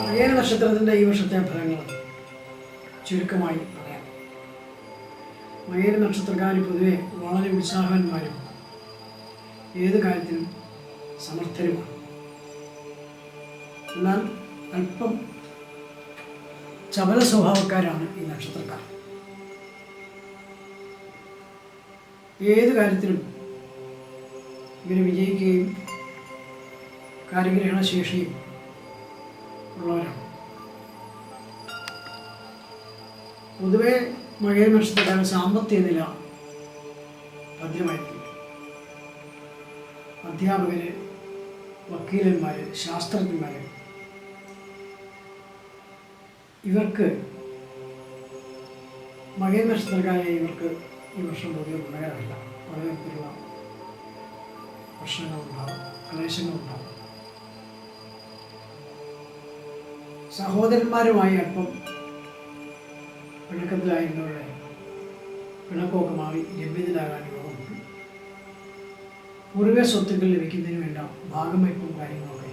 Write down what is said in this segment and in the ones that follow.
മകേര നക്ഷത്രത്തിന്റെ ഈ വർഷത്തെ ഫലങ്ങൾ ചുരുക്കമായി പറയാം. മകേര നക്ഷത്രക്കാർ പൊതുവെ വളരെ ഉത്സാഹവാന്മാരും ഏത് കാര്യത്തിനും സമർത്ഥരുമാണ്. എന്നാൽ അല്പം ചപല സ്വഭാവക്കാരാണ് ഈ നക്ഷത്രക്കാർ. ഏത് കാര്യത്തിലും ഇവർ വിജയിക്കുകയും കാര്യഗ്രഹണ ശേഷിയും ഉള്ളവരാണ്. പൊതുവെ മഴയെ നക്ഷത്രക്കാരൻ സാമ്പത്തിക നില ഭദ്രമായിരിക്കും. അധ്യാപകര് വക്കീലന്മാര് ശാസ്ത്രജ്ഞന്മാര് ഇവർക്ക് മഴയെ നക്ഷത്രക്കാരായ ഇവർക്ക് ഈ വർഷം പൊതുവെ ഗുണകരമല്ല പലതരത്തിലുള്ള പ്രശ്നങ്ങളുണ്ടാകും ക്ലേശങ്ങളുണ്ടാകും സഹോദരന്മാരുമായി അല്പം പിണക്കത്തിലായിരുന്നവരുടെ പിണക്കമൊക്കെ മാറി ലഭ്യതയിലാകാൻ യോഗമുണ്ട് പൂർവ സ്വത്തുക്കൾ ലഭിക്കുന്നതിന് വേണ്ട ഭാഗമയപ്പും കാര്യങ്ങളൊക്കെ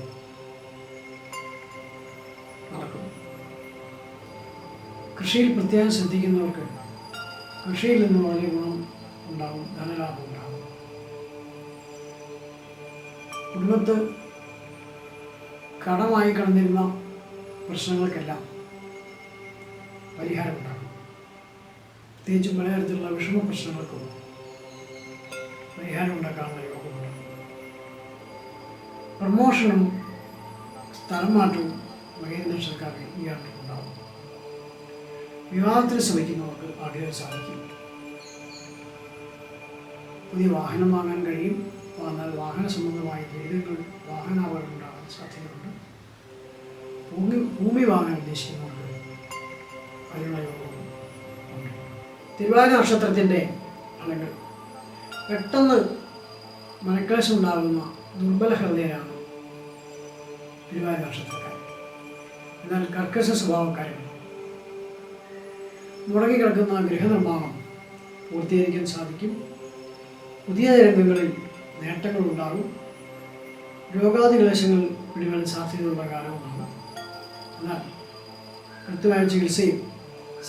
നടക്കും. കൃഷിയിൽ പ്രത്യേകം ശ്രദ്ധിക്കുന്നവർക്ക് കൃഷിയിൽ നിന്ന് വളരെ ഗുണം ഉണ്ടാകും ധനലാഭം ഉണ്ടാകും കുടുംബത്ത് കടമായി കടന്നിരുന്ന പ്രശ്നങ്ങൾക്കെല്ലാം പരിഹാരമുണ്ടാകും പ്രത്യേകിച്ചും മലയാളത്തിലുള്ള വിഷമ പ്രശ്നങ്ങൾക്കും പരിഹാരം ഉണ്ടാക്കാനുള്ള യോഗമുണ്ട്. പ്രമോഷനും സ്ഥലം മാറ്റവും മഹേന്ദ്ര സർക്കാർ ഈ ഉണ്ടാവും വിവാഹത്തിന് ശ്രമിക്കുന്നവർക്ക് ആഗ്രഹം സാധിക്കും. പുതിയ വാഹനം വാങ്ങാൻ കഴിയും. എന്നാൽ വാഹന സംബന്ധമായ ദുരിതങ്ങൾ വാഹനാപകടം ഉണ്ടാകാൻ സാധ്യതയുണ്ട്. ഭൂമി ഭൂമി വാങ്ങാൻ ഉദ്ദേശിക്കുന്നവർക്ക് അതിനുള്ള യോഗം തിരുവാതിര നക്ഷത്രത്തിന്റെ അല്ലെങ്കിൽ പെട്ടെന്ന് മനക്ലേശം ഉണ്ടാകുന്ന ദുർബല ഹൃദയരാണ് തിരുവാതിര നക്ഷത്രക്കാർ എന്നാൽ കർക്കശ സ്വഭാവക്കാരുണ്ട് മുടങ്ങിക്കിടക്കുന്ന ഗൃഹനിർമ്മാണം പൂർത്തീകരിക്കാൻ സാധിക്കും. പുതിയ രംഗങ്ങളിൽ നേട്ടങ്ങൾ ഉണ്ടാകും രോഗാദി ക്ലേശങ്ങൾ പിടിവാൻ സാധ്യതയുള്ള കാലവുമാണ് എന്നാൽ കൃത്യമായ ചികിത്സയും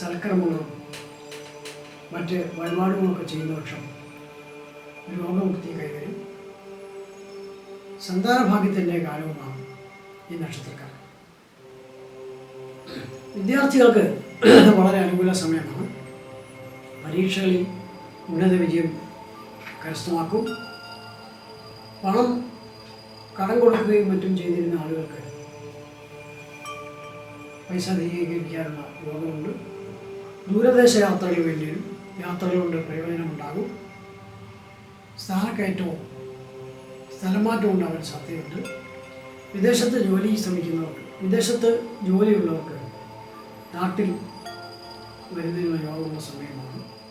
സൽക്കർമ്മങ്ങളും മറ്റ് വഴിപാടുകളൊക്കെ ചെയ്യുന്ന പക്ഷം രോഗമുക്തി കൈവരും. സന്താനഭാഗ്യത്തിന്റെ കാലവുമാണ് ഈ നക്ഷത്രക്കാർ. വിദ്യാർത്ഥികൾക്ക് വളരെ അനുകൂല സമയമാണ്. പരീക്ഷകളിൽ ഉന്നത വിജയം കരസ്ഥമാക്കും. പണം കടം കൊടുക്കുകയും മറ്റും ചെയ്തിരുന്ന ആളുകൾക്ക് പൈസ തിരികെക്കാനുള്ള യോഗമുണ്ട് ദൂരദേശ യാത്രകൾ വേണ്ടിയും യാത്രകൾ കൊണ്ട് പ്രയോജനമുണ്ടാകും. സ്ഥാനക്കയറ്റവും സ്ഥലമാറ്റവും ഉണ്ടാവാൻ സാധ്യതയുണ്ട്. വിദേശത്ത് ജോലി ശ്രമിക്കുന്നവർക്ക് വിദേശത്ത് ജോലിയുള്ളവർക്ക് നാട്ടിൽ വരുന്നതിനുള്ള യോഗമുള്ള സമയമാണ്.